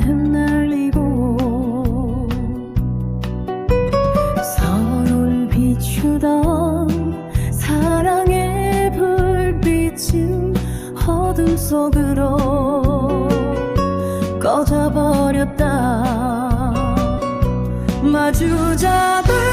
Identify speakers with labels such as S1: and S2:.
S1: 흩날리고 서로를 비추던 사랑의 불빛은 어둠 속으로 꺼져버렸다. 마주잡을